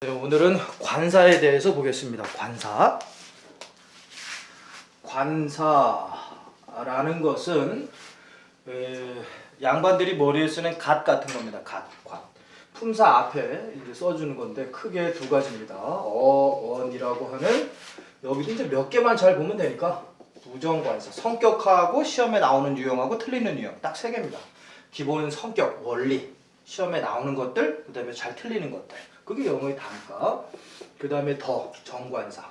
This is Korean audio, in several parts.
네, 오늘은 관사에 대해서 보겠습니다. 관사. 관사라는 것은 에, 양반들이 머리에 쓰는 갓 같은 겁니다. 갓, 관. 품사 앞에 이제 써주는 건데 크게 두 가지입니다. 어, 언이라고 하는 여기도 이제 몇 개만 잘 보면 되니까 부정관사, 성격하고 시험에 나오는 유형하고 틀리는 유형 딱 세 개입니다. 기본 성격, 원리, 시험에 나오는 것들, 그 다음에 잘 틀리는 것들. 그게 영어의 단가. 그 다음에 더 정관사.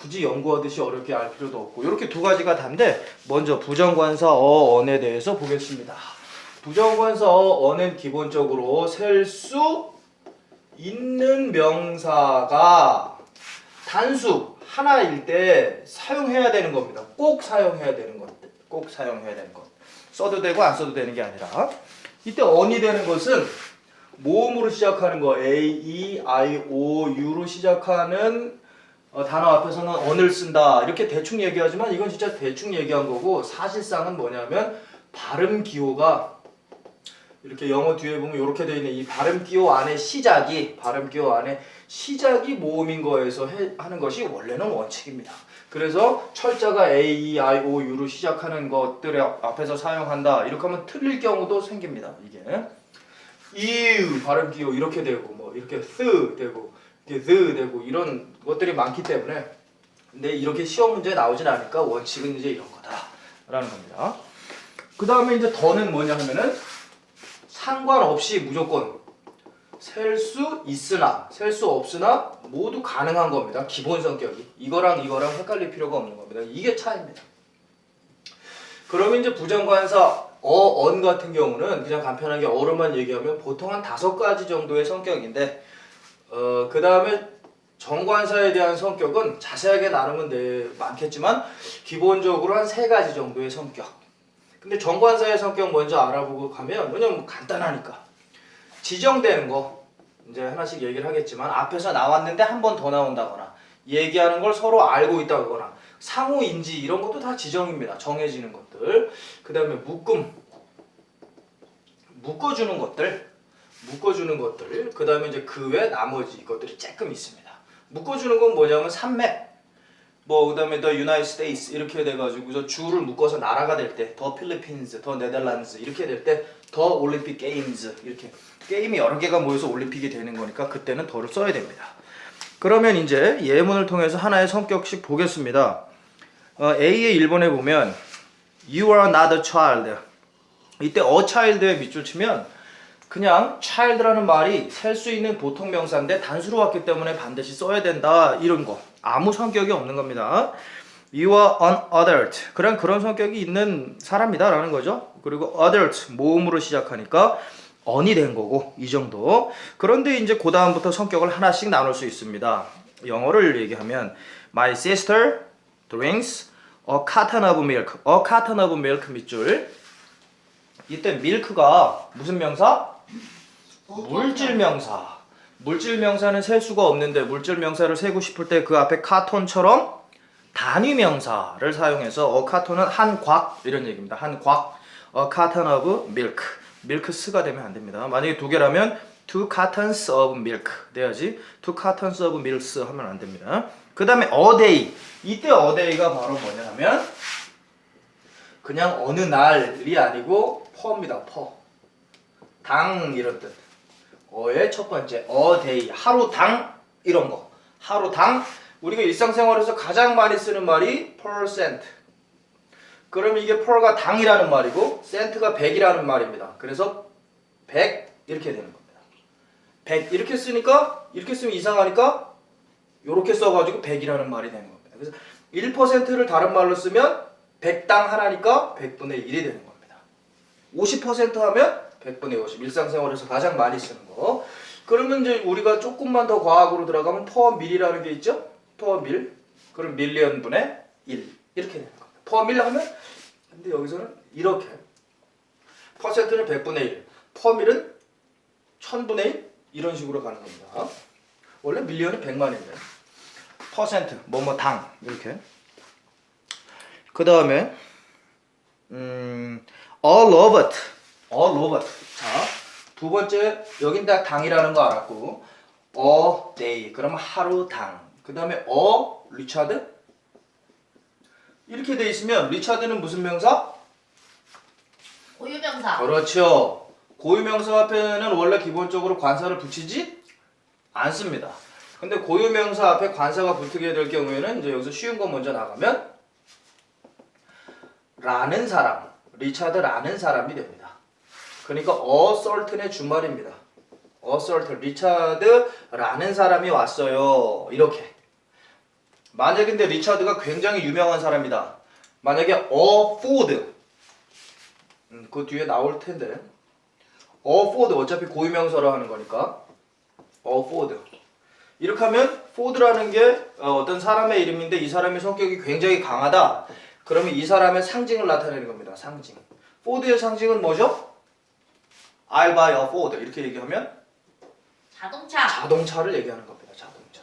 굳이 연구하듯이 어렵게 알 필요도 없고 이렇게 두 가지가 단데 먼저 부정관사 어언에 대해서 보겠습니다. 부정관사 어언은 기본적으로 셀 수 있는 명사가 단수 하나일 때 사용해야 되는 겁니다. 꼭 사용해야 되는 것. 꼭 사용해야 되는 것. 써도 되고 안 써도 되는 게 아니라 이때 언이 되는 것은 모음으로 시작하는 거 A, E, I, O, U로 시작하는 어, 단어 앞에서는 언을 쓴다 이렇게 대충 얘기하지만 이건 진짜 대충 얘기한 거고 사실상은 뭐냐면 발음 기호가 이렇게 영어 뒤에 보면 이렇게 되어 있는 이 발음 기호 안에 시작이 발음 기호 안에 시작이 모음인 거에서 해, 하는 것이 원래는 원칙입니다. 그래서 철자가 A, E, I, O, U로 시작하는 것들의 앞에서 사용한다 이렇게 하면 틀릴 경우도 생깁니다. 이게 이유 발음 기호 이렇게 되고 뭐 이렇게 쓰 되고 이렇게 즈 되고 이런 것들이 많기 때문에 근데 이렇게 시험 문제에 나오진 않으니까 원칙은 이제 이런 거다라는 겁니다. 그 다음에 이제 더는 뭐냐 하면은 상관없이 무조건 셀 수 있으나 셀 수 없으나 모두 가능한 겁니다. 기본 성격이 이거랑 이거랑 헷갈릴 필요가 없는 겁니다. 이게 차이입니다. 그러면 이제 부정관사 어, 언 같은 경우는 그냥 간편하게 어로만 얘기하면 보통 한 다섯 가지 정도의 성격인데 어, 그 다음에 정관사에 대한 성격은 자세하게 나누면 네, 많겠지만 기본적으로 한 세 가지 정도의 성격. 근데 정관사의 성격 먼저 알아보고 가면 왜냐면 뭐 간단하니까 지정되는 거 이제 하나씩 얘기를 하겠지만 앞에서 나왔는데 한 번 더 나온다거나 얘기하는 걸 서로 알고 있다거나 상호 인지 이런 것도 다 지정입니다. 정해지는 것들. 그 다음에 묶음 묶어주는 것들 묶어주는 것들 그 다음에 이제 그 외 나머지 것들이 조금 있습니다. 묶어주는 건 뭐냐면 산맥 뭐 그다음에 더 유나이트 스테이츠 이렇게 돼가지고 저 주를 묶어서 나라가 될 때 더 필리핀스 더 네덜란드 이렇게 될 때 더 올림픽 게임즈 이렇게 게임이 여러 개가 모여서 올림픽이 되는 거니까 그때는 더를 써야 됩니다. 그러면 이제 예문을 통해서 하나의 성격씩 보겠습니다. 어, A의 1번에 보면 You are not a child. 이때 child에 밑줄 치면 그냥 child라는 말이 셀 수 있는 보통 명사인데 단수로 왔기 때문에 반드시 써야 된다 이런 거 아무 성격이 없는 겁니다. You are an adult. 그런 그런 성격이 있는 사람이다 라는 거죠. 그리고 adult 모음으로 시작하니까 언이 된 거고 이 정도. 그런데 이제 그 다음부터 성격을 하나씩 나눌 수 있습니다. 영어를 얘기하면 My sister drinks a carton of milk. A carton of milk 밑줄. 이때 milk가 무슨 명사? 물질 명사. 물질 명사는 셀 수가 없는데 물질 명사를 세고 싶을 때 그 앞에 카톤처럼 단위 명사를 사용해서 어 카톤은 한 곽 이런 얘기입니다. 한 곽. 어 of milk. 밀크 스가 되면 안 됩니다. 만약에 두 개라면 two cartons of milk 돼야지. two cartons of milks 하면 안 됩니다. 그 다음에 a day. 이때 a day가 바로 뭐냐 하면 그냥 어느 날이 아니고 퍼입니다. 퍼. 당 이런 뜻. 어의 첫 번째 어 데이 하루 당 이런 거 하루 당 우리가 일상생활에서 가장 많이 쓰는 말이 percent 그러면 이게 per가 당이라는 말이고 cent가 100이라는 말입니다 그래서 100 이렇게 되는 겁니다 100 이렇게 쓰니까 이렇게 쓰면 이상하니까 이렇게 써가지고 100이라는 말이 되는 겁니다 그래서 1%를 다른 말로 쓰면 100당 하나니까 100분의 1이 되는 겁니다. 50% 하면 100분의 50 일상생활에서 가장 많이 쓰는 거. 그러면 이제 우리가 조금만 더 과학으로 들어가면 퍼 밀이라는 게 있죠? 퍼 밀. 그럼 밀리언 분의 1 이렇게 되는 겁니다. 퍼 밀 하면 근데 여기서는 이렇게. 퍼센트는 100분의 1 퍼 밀은 1000분의 1 이런 식으로 가는 겁니다. 원래 밀리언은 100만인데 퍼센트. 뭐뭐 당. 이렇게 그 다음에 음 all of it all over. 자, 두 번째 여긴 다 당이라는 거 알았고 a day. 그러면 하루 당. 그 다음에 a 리차드. 이렇게 돼 있으면 리차드는 무슨 명사? 고유명사. 그렇죠. 고유명사 앞에는 원래 기본적으로 관사를 붙이지 않습니다. 근데 고유명사 앞에 관사가 붙게 될 경우에는 이제 여기서 쉬운 거 먼저 나가면 라는 사람, 리차드라는 사람이 됩니다. 그러니까 어설튼의 주말입니다. 어설튼, 리차드라는 사람이 왔어요. 이렇게. 만약에 근데 리차드가 굉장히 유명한 사람이다. 만약에 어 포드 음, 그 뒤에 나올 텐데 어 포드 어차피 고유명사로 하는 거니까 어 포드 이렇게 하면 포드라는 게 어, 어떤 사람의 이름인데 이 사람의 성격이 굉장히 강하다 그러면 이 사람의 상징을 나타내는 겁니다 상징 포드의 상징은 뭐죠? I'll buy a Ford 이렇게 얘기하면 자동차. 자동차를 얘기하는 겁니다 자동차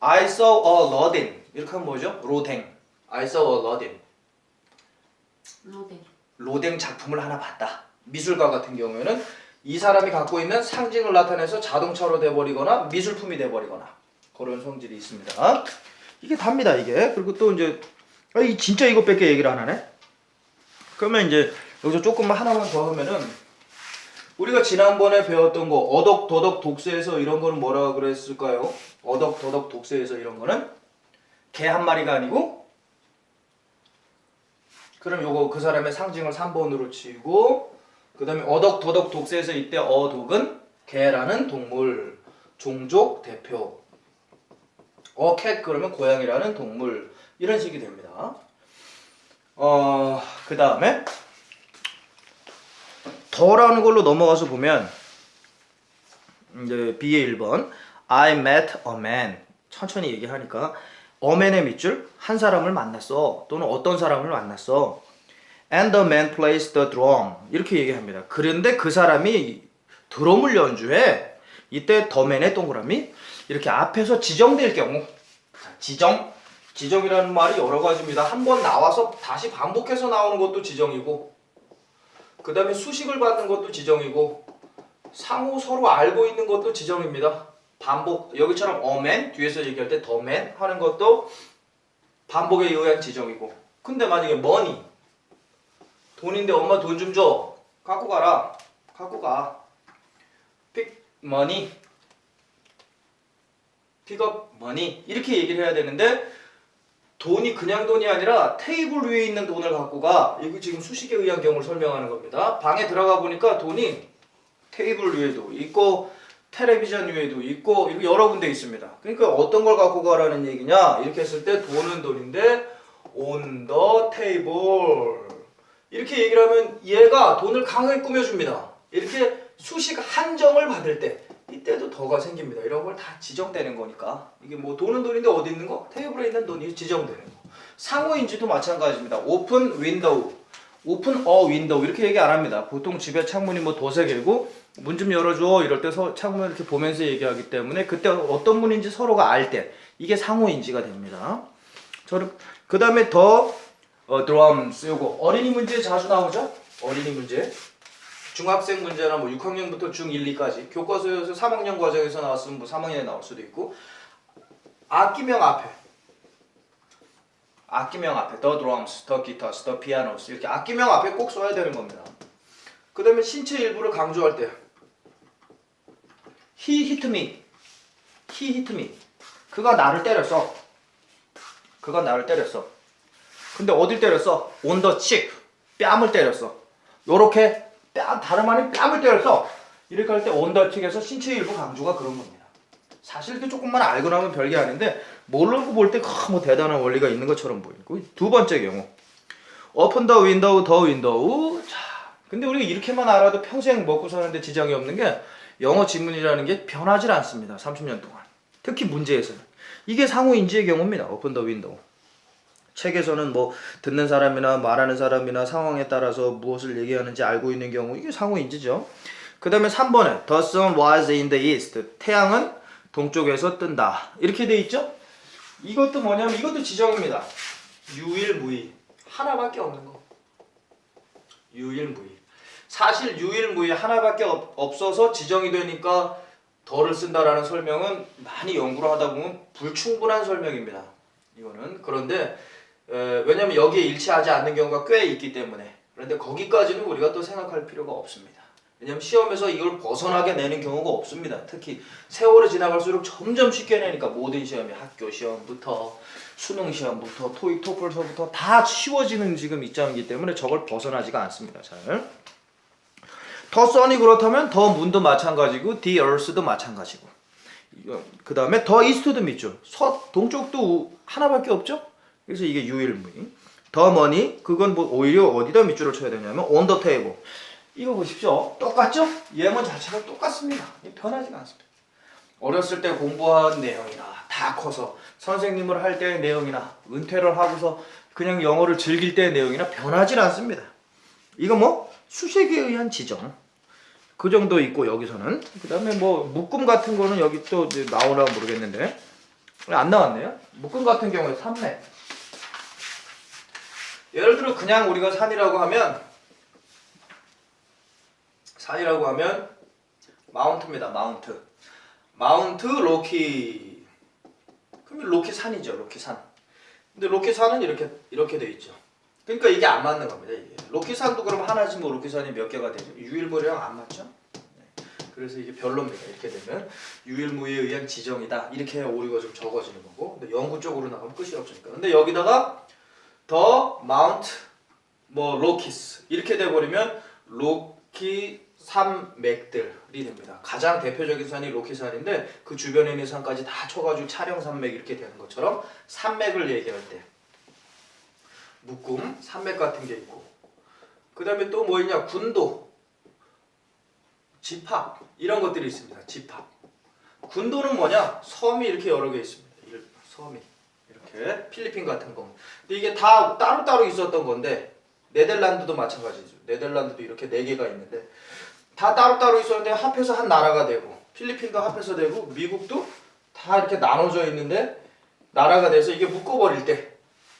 I saw a loading 이렇게 하면 뭐죠? 로댕 I saw a loading 로딩. 로댕 작품을 하나 봤다. 미술가 같은 경우에는 이 사람이 갖고 있는 상징을 나타내서 자동차로 돼버리거나 미술품이 돼버리거나 그런 성질이 있습니다. 이게 답니다 이게. 그리고 또 이제 아, 이 진짜 이것밖에 얘기를 안 하네. 그러면 이제 여기서 조금만 하나만 더 하면은 우리가 지난번에 배웠던 거 어덕 도덕 독세에서 이런 거는 뭐라 그랬을까요? 어덕 도덕 독세에서 이런 거는 개 한 마리가 아니고 그럼 요거 그 사람의 상징을 3번으로 치고 그 다음에 어덕 도덕 독세에서 이때 어독은 개라는 동물 종족 대표 어캣 그러면 고양이라는 동물 이런 식이 됩니다. 어 그 다음에 더라는 걸로 넘어가서 보면 이제 B의 1번 I met a man. 천천히 얘기하니까 a man의 밑줄 한 사람을 만났어. 또는 어떤 사람을 만났어. And the man plays the drum. 이렇게 얘기합니다. 그런데 그 사람이 드럼을 연주해. 이때 man의 동그라미 이렇게 앞에서 지정될 경우 자, 지정 지정이라는 말이 여러 가지입니다. 한 번 나와서 다시 반복해서 나오는 것도 지정이고 그 다음에 수식을 받는 것도 지정이고 상호 서로 알고 있는 것도 지정입니다. 반복 여기처럼 어맨 뒤에서 얘기할 때 더맨 하는 것도 반복에 의한 지정이고. 근데 만약에 머니 돈인데 엄마 돈 좀 줘 갖고 가라 갖고 가. money pick up money 이렇게 얘기를 해야 되는데 돈이 그냥 돈이 아니라 테이블 위에 있는 돈을 갖고 가. 이거 지금 수식에 의한 경우를 설명하는 겁니다. 방에 들어가 보니까 돈이 테이블 위에도 있고 텔레비전 위에도 있고 이거 여러 군데 있습니다. 그러니까 어떤 걸 갖고 가라는 얘기냐? 이렇게 했을 때 돈은 돈인데 the table 이렇게 얘기를 하면 얘가 돈을 강하게 꾸며줍니다. 이렇게 수식 한정을 받을 때 이때도 더가 생깁니다. 이런 걸 다 지정되는 거니까 이게 뭐 돈은 돈인데 어디 있는 거? 테이블에 있는 돈이 지정되는 거. 상호인지도 마찬가지입니다. 오픈 윈도우, 오픈 어 윈도우 이렇게 얘기 안 합니다. 보통 집에 창문이 뭐 도세 개고 문 좀 열어줘 이럴 때 서, 창문 이렇게 보면서 얘기하기 때문에 그때 어떤 문인지 서로가 알 때 이게 상호인지가 됩니다. 저를 그 다음에 더 어, 드럼스 요거 어린이 문제 자주 나오죠? 어린이 문제. 중학생 문제나 뭐 6학년부터 중1, 2까지 교과서에서 3학년 과정에서 나왔으면 뭐 3학년에 나올 수도 있고 악기명 앞에 악기명 앞에 the drums, the guitars, the pianos 이렇게 악기명 앞에 꼭 써야 되는 겁니다. 그 다음에 신체 일부를 강조할 때 he hit me, he hit me 그가 나를 때렸어 그가 나를 때렸어 근데 어딜 때렸어? on the cheek 뺨을 때렸어 요렇게 뺨 다름 아닌 뺨을 때려서 이렇게 할 때 온더틱에서 신체 일부 강조가 그런 겁니다. 사실 이렇게 조금만 알고 나면 별게 아닌데 모르고 볼 때 뭐 대단한 원리가 있는 것처럼 보이고 두 번째 경우 오픈 더 윈도우 더 윈도우 자 근데 우리가 이렇게만 알아도 평생 먹고 사는데 지장이 없는 게 영어 지문이라는 게 변하지 않습니다. 30년 동안 특히 문제에서는 이게 상호 인지의 경우입니다. 오픈 더 윈도우 책에서는 뭐 듣는 사람이나 말하는 사람이나 상황에 따라서 무엇을 얘기하는지 알고 있는 경우 이게 상호 인지죠. 그 다음에 3번에 The sun was in the east. 태양은 동쪽에서 뜬다. 이렇게 돼 있죠? 이것도 뭐냐면 이것도 지정입니다. 유일무이. 하나밖에 없는 거. 유일무이. 사실 유일무이 하나밖에 없, 없어서 지정이 되니까 더를 쓴다라는 설명은 많이 연구를 하다 보면 불충분한 설명입니다. 이거는 그런데 에, 왜냐하면 여기에 일치하지 않는 경우가 꽤 있기 때문에 그런데 거기까지는 우리가 또 생각할 필요가 없습니다. 왜냐하면 시험에서 이걸 벗어나게 내는 경우가 없습니다. 특히 세월이 지나갈수록 점점 쉽게 내니까 모든 시험이 학교 시험부터 수능 시험부터 토익 토플서부터 다 쉬워지는 지금 입장이기 때문에 저걸 벗어나지가 않습니다. 잘. 더 써니 그렇다면 더 문도 마찬가지고 the earth도 마찬가지고 그 다음에 더 이스트도 밑줄 서 동쪽도 우- 하나밖에 없죠 그래서 이게 유일무이. 더 머니 그건 뭐 오히려 어디다 밑줄을 쳐야 되냐면 the table. 이거 보십시오. 똑같죠? 예문 자체가 똑같습니다. 변하지가 않습니다. 어렸을 때 공부한 내용이나 다 커서 선생님을 할 때의 내용이나 은퇴를 하고서 그냥 영어를 즐길 때의 내용이나 변하지 않습니다. 이거 뭐 수식에 의한 지정. 그 정도 있고 여기서는. 그 다음에 뭐 묶음 같은 거는 여기 또 나오나 모르겠는데. 안 나왔네요. 묶음 같은 경우에 산맥 예를 들어 그냥 우리가 산이라고 하면 산이라고 하면 마운트입니다 마운트 마운트 로키 그럼 로키 산이죠 로키 산 근데 로키 산은 이렇게 이렇게 돼 있죠 그러니까 이게 안 맞는 겁니다. 이게. 로키 산도 그럼 하나지 뭐 로키 산이 몇 개가 되죠? 유일무이랑 안 맞죠? 네. 그래서 이게 별로입니다. 이렇게 되면 유일무이에 의한 지정이다. 이렇게 오류가 좀 적어지는 거고. 근데 영구 쪽으로 나가면 끝이 없으니까. 근데 여기다가 더 마운트 뭐 로키스. 이렇게 돼 버리면 로키 산맥들이 됩니다. 가장 대표적인 산이 로키산인데 그 주변에 있는 산까지 다 쳐가지고 촬영 산맥 이렇게 되는 것처럼 산맥을 얘기할 때 묶음, 산맥 같은 게 있고. 그 다음에 또 뭐 있냐? 군도 집합 이런 것들이 있습니다. 집합. 군도는 뭐냐? 섬이 이렇게 여러 개 있습니다. 이 섬이 이렇게 필리핀 같은 거 근데 이게 다 따로따로 있었던 건데 네덜란드도 마찬가지죠 네덜란드도 이렇게 네 개가 있는데 다 따로따로 있었는데 합해서 한 나라가 되고 필리핀도 합해서 되고 미국도 다 이렇게 나눠져 있는데 나라가 돼서 이게 묶어버릴 때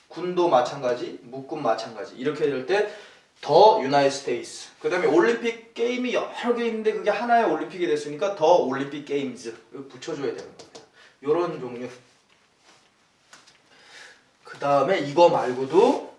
군도 마찬가지, 묶음 마찬가지 이렇게 될 때 더 유나이트 스테이스. 그 다음에 올림픽 게임이 여러 개 있는데 그게 하나의 올림픽이 됐으니까 더 올림픽 게임즈 붙여줘야 되는 겁니다. 요런 종류. 그 다음에 이거 말고도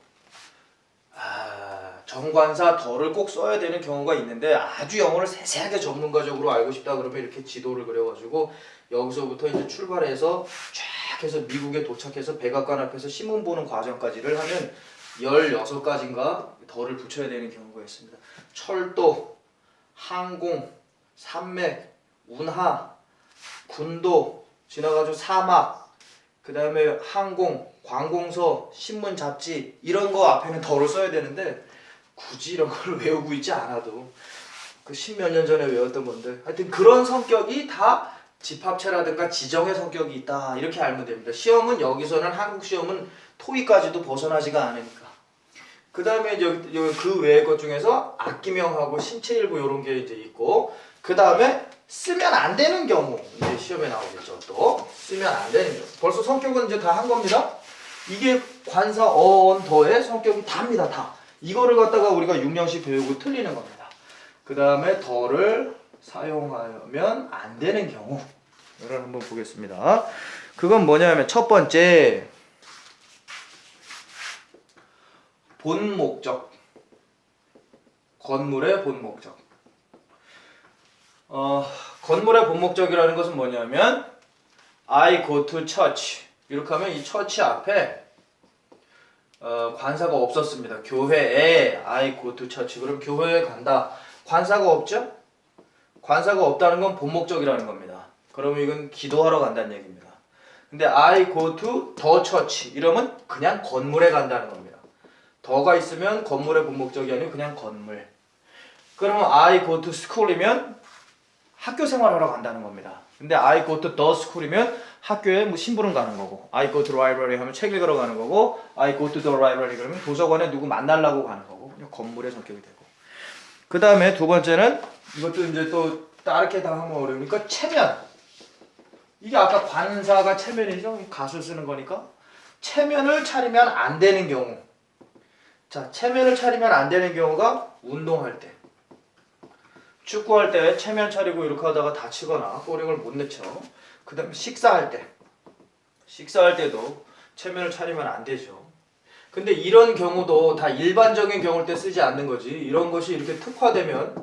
아, 정관사 더를 꼭 써야 되는 경우가 있는데 아주 영어를 세세하게 전문가적으로 알고 싶다 그러면 이렇게 지도를 그려가지고 여기서부터 이제 출발해서 쫙 해서 미국에 도착해서 백악관 앞에서 신문 보는 과정까지를 하면 16가지인가 덜을 붙여야 되는 경우가 있습니다. 철도, 항공, 산맥, 운하, 군도, 지나가지고 사막, 그 다음에 항공, 관공서, 신문 잡지 이런 거 앞에는 덜을 써야 되는데 굳이 이런 걸 외우고 있지 않아도 그 십몇 년 전에 외웠던 건데 하여튼 그런 성격이 다 집합체라든가 지정의 성격이 있다 이렇게 알면 됩니다. 시험은 여기서는 한국 시험은 토익까지도 벗어나지가 않으니까. 그 다음에 그 외의 것 중에서 악기명하고 신체일부 이런 게 이제 있고 그 다음에 쓰면 안 되는 경우 이제 시험에 나오겠죠. 또 쓰면 안 되는 경우. 벌써 성격은 이제 다 한 겁니다. 이게 관사 어원 더의 성격이 다입니다. 다. 이거를 갖다가 우리가 6년씩 배우고 틀리는 겁니다. 그 다음에 더를 사용하면 안 되는 경우 이걸 한번 보겠습니다. 그건 뭐냐면 첫 번째 본 목적 건물의 본 목적 어, 건물의 본 목적이라는 것은 뭐냐면 I go to church 이렇게 하면 이 처치 앞에 어, 관사가 없었습니다. 교회에 I go to church 그럼 교회에 간다. 관사가 없죠? 관사가 없다는 건 본 목적이라는 겁니다. 그러면 이건 기도하러 간다는 얘기입니다. 근데 I go to the church 이러면 그냥 건물에 간다는 겁니다. 더가 있으면 건물의 본 목적이 아니고 그냥 건물. 그러면 I go to school이면 학교 생활하러 간다는 겁니다. 근데 I go to the school이면 학교에 뭐 심부름 가는 거고 I go to library 하면 책 읽으러 가는 거고 I go to the library 그러면 도서관에 누구 만나려고 가는 거고 건물의 성격이 되고. 그 다음에 두 번째는 이것도 이제 또 다르게 다 하면 어려우니까 체면. 이게 아까 관사가 체면이죠? 가수 쓰는 거니까. 체면을 차리면 안 되는 경우. 자 체면을 차리면 안 되는 경우가 운동할 때. 축구할 때 체면 차리고 이렇게 하다가 다치거나 볼링을 못 내쳐. 그 다음에 식사할 때 식사할 때도 체면을 차리면 안 되죠. 근데 이런 경우도 다 일반적인 경우일 때 쓰지 않는 거지. 이런 것이 이렇게 특화되면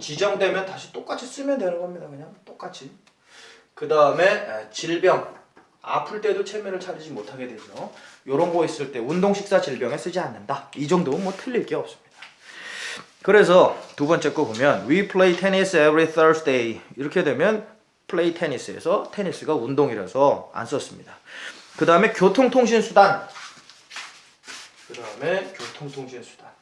지정되면 다시 똑같이 쓰면 되는 겁니다. 그냥 똑같이. 그 다음에 질병 아플 때도 체면을 차리지 못하게 되죠. 이런 거 있을 때 운동 식사 질병에 쓰지 않는다. 이 정도면 뭐 틀릴 게 없습니다. 그래서 두 번째 거 보면 we play tennis every Thursday 이렇게 되면 play tennis에서 테니스가 운동이라서 안 썼습니다. 그 다음에 교통통신수단 그 다음에 교통통신수단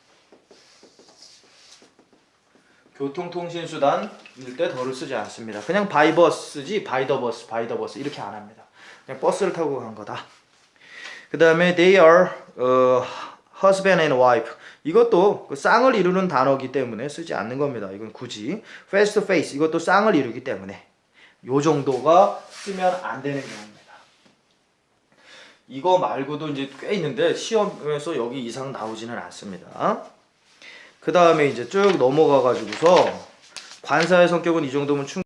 교통통신수단일 때 더를 쓰지 않습니다. 그냥 바이 버스지 바이 더 버스 바이 더 버스 이렇게 안 합니다. 그냥 버스를 타고 간 거다. 그 다음에 they are 어, husband and wife 이것도 그 쌍을 이루는 단어기 때문에 쓰지 않는 겁니다. 이건 굳이 face to face 이것도 쌍을 이루기 때문에 요 정도가 쓰면 안 되는 경우입니다. 이거 말고도 이제 꽤 있는데 시험에서 여기 이상 나오지는 않습니다. 그 다음에 이제 쭉 넘어가 가지고서 관사의 성격은 이 정도면 충